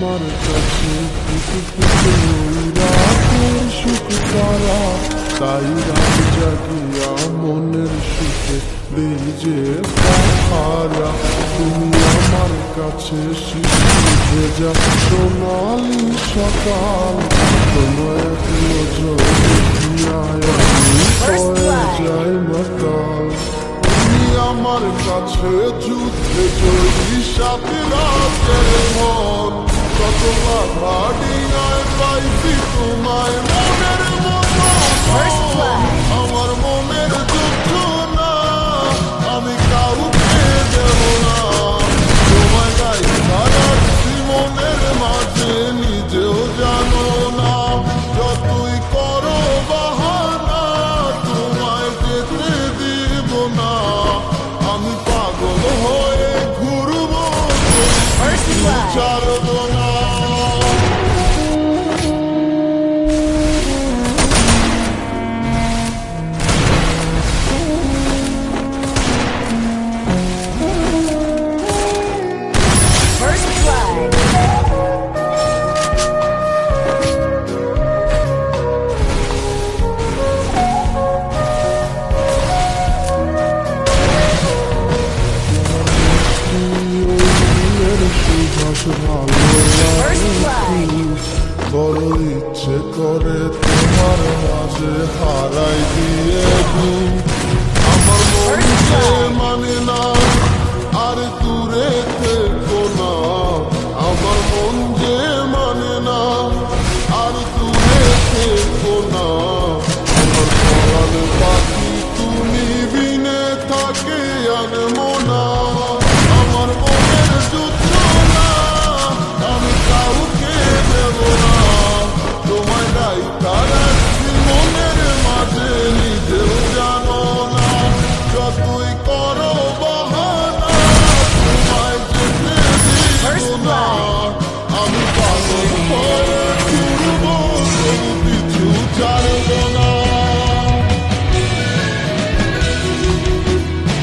আমার কাছে ফুটে ওই রাতের সুখ তারা তাই রাত জাগিয়া মনের সুখে যে পাহারা তুমি আমার কাছে শিশু ভেজা সোনালি সকাল তোমার নজর আমি হয়ে যাই মাতাল তুমি আমার কাছে যুদ্ধে জয়ী সাথে রাতের মন পাইছি তোমায় মনের মতো আমার মনের না আমি কাউকে দেব না তোমায় মনের মাঝে নিজেও জানো না যতই করো বাহানা তোমায় যেতে দিব না আমি পাগল হয়ে ঘুরবো First না মানুষ বড় ইচ্ছে করে তোমার মাঝে হারাই দিয়ে আমার মনকে মানে না আর দূরে থেকো না আমার মন যে মানে না আর দূরে থেকো না আমার পাখি তুমি বিনে থাকে আনমো boy.